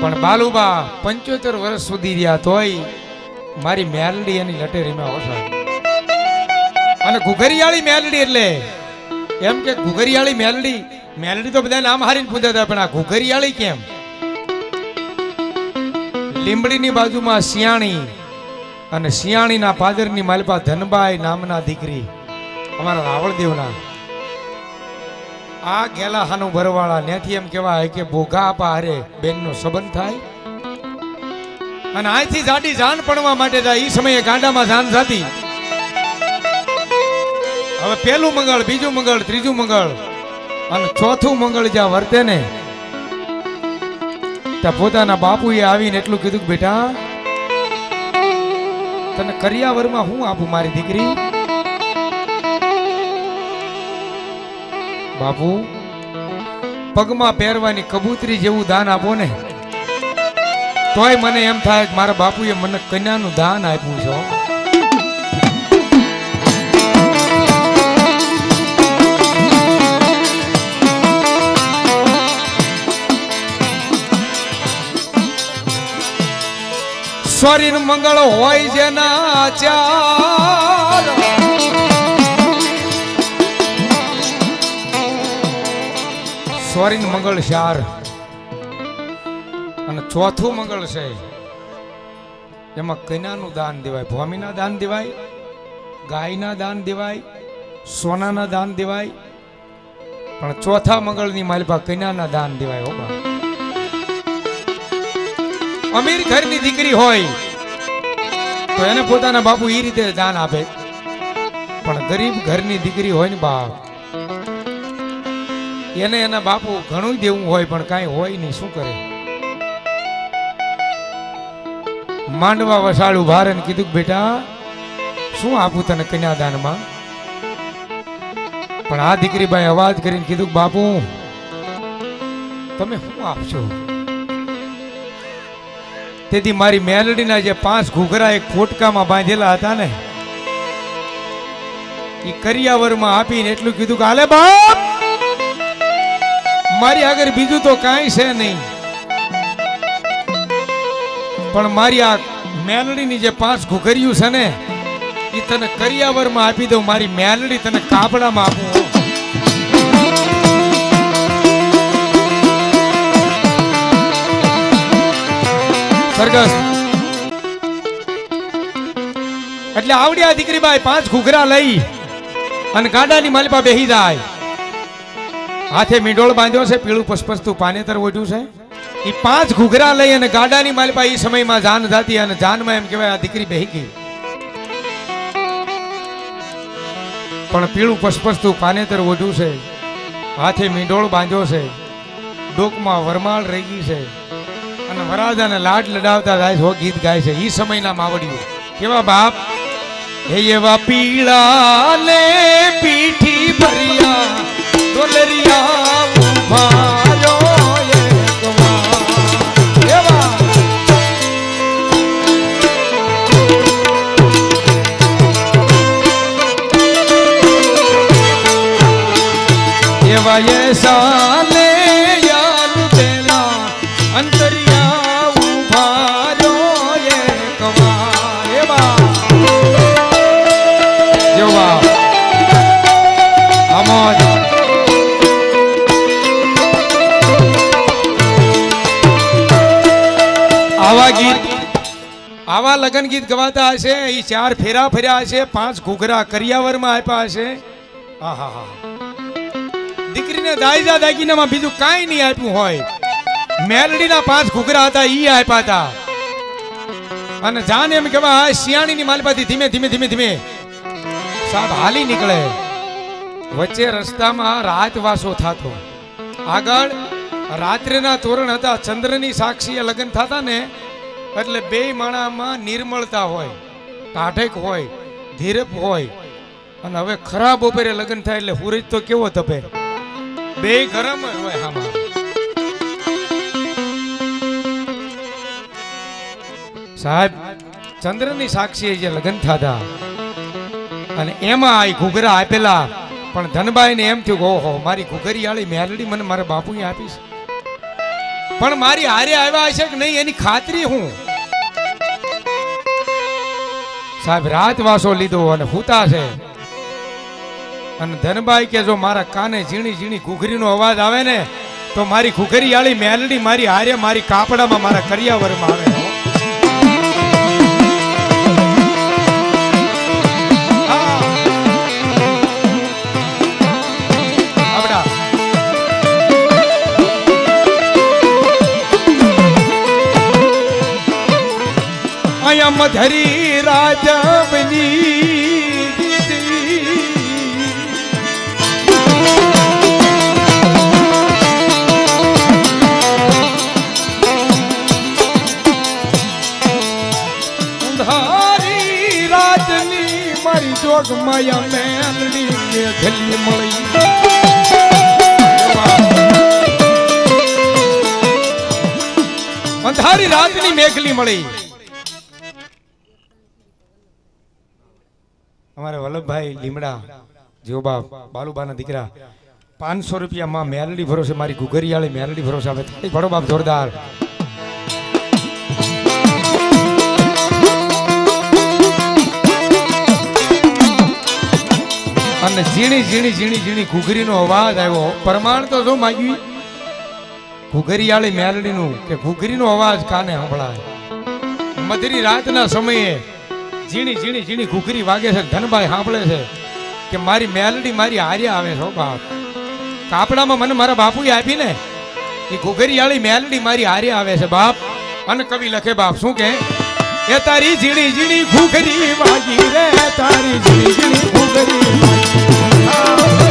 પણ બાલુબા પંચોતેર વર્ષ સુધી રહ્યા તોય મારી મેલડી એની લટેરીમાં ઓછા. અને ઘુઘરિયાળી મેલડી એટલે એમ કે ઘુઘરિયાળી મેલડી મેલડી તો બધા નામ હારીને હતા પણ આ ઘુઘરિયાળી કેમ? લીંબડીની બાજુમાં શિયાણી અને શિયાણીના પાદરની માલપા ધનબાઈ નામના દીકરી, અમારા રાવળદેવના. આ ગેલા હાનું ભરવાળા નેથી એમ કહેવાય કે ભોગા આપા હારે બેનનો સંબંધ થાય. અને અહીંથી જાડી જાન પડવા માટે જાય એ સમયે ગાંડામાં જાન જાતી. હવે પેલું મંગળ, બીજું મંગળ, ત્રીજું મંગળ અને ચોથું મંગળ જ્યાં વર્તે ને, ત્યાં પોતાના બાપુએ આવીને એટલું કીધું કે બેટા, તને કરિયાવરમાં હું આપું મારી દીકરી? બાપુ, પગમાં પહેરવાની કબૂતરી જેવું દાન આપો ને તોય મને એમ થાય કે મારા બાપુએ મને કન્યાનું દાન આપ્યું છે. સ્વરીન મંગળ હોય જેના ચાર સ્વરીન મંગળ શાર અને ચોથું મંગળ છે, એમાં કૈનાનું દાન દેવાય ભૂમિના દાન દેવાય, ગાયના દાન દેવાય, સોનાના દાન દેવાય, પણ ચોથા મંગળની માલપા કૈનાના દાન દેવાય, હો અમીર ઘરની દીકરી હોય, તો એને પોતાના બાપુ એ રીતે દાન આપે. પણ ગરીબ ઘરની દીકરી હોય ને બાપ એને એના બાપુ ઘણું દેવું હોય, પણ કાંઈ હોય નહીં. શું કરે? માંડવા વસાડું ભારે કીધું બેટા, શું આપું તને કન્યાદાનમાં? પણ આ દીકરીભાઈ અવાજ કરીને કીધું બાપુ, તમે શું આપશો? તેથી મારી મેલડીના જે પાંચ ઘૂઘરા એક ફોટકામાં બાંધેલા હતા ને એ કરિયાવરમાં આપીને એટલું કીધું કે આલે બાપ! મારી આગળ બીજું તો કાંઈ છે નહીં. પણ મારી આ મેલડીની જે પાંચ ઘૂઘરિયું છે ને એ તને કરિયાવરમાં આપી દઉં, મારી મેલડી તને કાપડામાં આપું. સરગસ એટલે આવડી આ દીકરી બાઈ પાંચ ઘૂઘરા લઈ અને ગાડાની માલિપા બેહી જાય. હાથે મીંડોળ બાંધ્યો છે, પીળું પસપસતું પાનેતર ઓઢ્યું છે. એ પાંચ ઘૂઘરા લઈ અને ગાડાની માલપા એ સમયમાં જાન જાતી અને જાનમાં એમ કહેવાય આ દીકરી બેહી પણ પીળું પસપસતું પાનેતર ઓઢ્યું છે, હાથે મીંડોળ બાંધ્યો છે, ડોકમાં વરમાળ રહી ગઈ છે અને વરાજાને લાડ લડાવતા જાય છે ગીત ગાય છે. એ સમયના માવડીઓ. કેવા બાપ? હે એવા પીળા ને એસા લે યાર પેલા અંતરિયા ઊભા એ જેવા આમોદ આવા ગીત, આવા લગ્ન ગીત ગવાતા હશે એ ચાર ફેરા ફર્યા હશે, પાંચ ઘૂઘરા કરિયાવરમાં આપ્યા હશે. આહા દીકરીને દાયજા દાગીનામાં બીજું કાંઈ નહીં આપ્યું હોય. મેલડીના પાંચ ઘૂઘરા હતા, ઈ આપ્યા હતા. અને જાન એમ કેવા આ શિયાળીની માલપાથી ધીમે ધીમે ધીમે ધીમે. સાહેબ, હાલી નીકળે. વચ્ચે રસ્તામાં રાતવાસો થતો. આગળ રાત્રિના તોરણ હતા, ચંદ્રની સાક્ષીએ લગ્ન થતા ને, એટલે બે માણામાં નિર્મળતા હોય ટાઢક હોય, ધીરપ હોય. અને હવે ખરાબ બપોરે લગ્ન થાય એટલે હુરજ તો કેવો તપે? બે ગરમ હોય આમાં. સાહેબ સાક્ષીએ જે લગ્ન થતા. અને એમાં આ ઘૂઘરા આપેલા. પણ ધનબાઈને એમ થયું ઓહો, મારી ઘૂઘરિયાળી મેલડી મને મારા બાપુએ આપીશ પણ મારી હારે આવ્યા હશે કે નહીં, એની ખાતરી હું? સાહેબ રાત વાસો લીધો અને ફૂતા છે. અને ધનભાઈ કે જો મારા કાને ઝીણી ઝીણી ઘૂઘરીનો અવાજ આવે ને, તો મારી ઘૂઘરી વાળી મેલડી મારી હારે મારી કાપડામાં મારા કરિયાવરમાં આવે. મધરી માયા મેલડી કે ગલી મળી. અંધારી રાતની મેઘલી મળી. અમારે વલ્લભભાઈ લીમડા જીવબાપ બાલુબાના દીકરા, પાંચસો રૂપિયામાં મેલડી ભરોસે મારી ગુગરિયાળી મેલડી ભરોસે આવે. ભરો બાપ જોરદાર. અને ઝીણી ઝીણી ઝીણી ઝીણી ઘૂઘરીનો અવાજ આવ્યો. પ્રમાણ તો શું માગ્યું? ઘૂઘરિયાળી મેલડીનું કે ઘૂઘરીનો અવાજ કાને સંભળાય? મધરી રાતના સમયે ઝીણી ઝીણી ઝીણી ઘૂઘરી વાગે છે, ધનભાઈ સાંભળે છે કે મારી મેલડી મારી હાર્યા આવે છે બાપ. કાપડામાં મને મારા બાપુએ આપી ને એ ઘૂઘરિયાળી મેલડી મારી હાર્યા આવે છે બાપ. અને કવિ લખે બાપ, શું કે? એ તારી ઝીણી ઝીણી ઘૂઘરી વાગી રે તારી ઝીણી ઝીણી ઘૂઘરી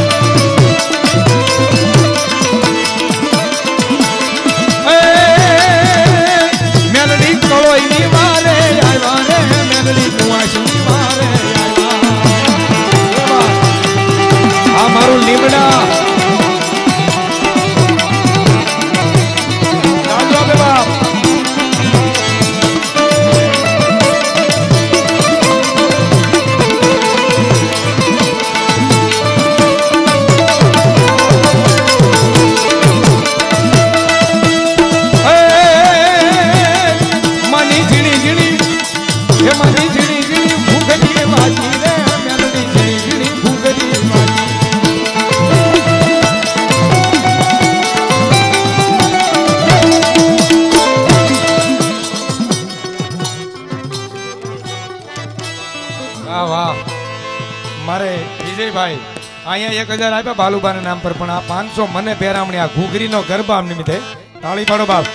અહીંયા એક હજાર આપ્યા. બાલુબાના નામ પર પણ આ પાંચસો મને પહેરામણી આ ઘૂઘરીનો ગરબા નિમિત્તે. તાળી પાડો બાપ.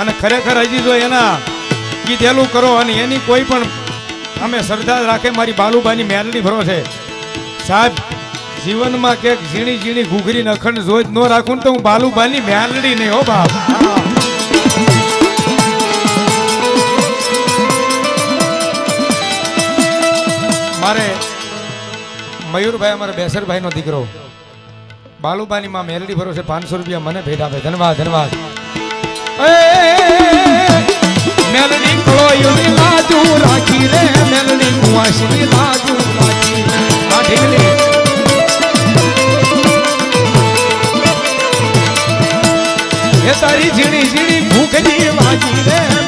અને ખરેખર હજી જો એના કીધેલું કરો અને એની કોઈ પણ અમે શ્રદ્ધા રાખે મારી બાલુબાની મેલડી ભરો છે. સાહેબ, જીવનમાં ક્યાંક ઝીણી ઝીણી ઘૂઘરી અખંડ જોઈ ન રાખું તો હું બાલુબાની મેલડી નહીં હો બાપ. મયુરભાઈ, અમારા બેસરભાઈ નો દીકરો. બાલુબાની માં મેલડી ભરો છે પાંચસો રૂપિયા મને ભેટ આપે. ધન્યવાદ ધન્યવાદ. મેલડી તારી ઝીણી ઝીણી ભૂખની વાજી રે.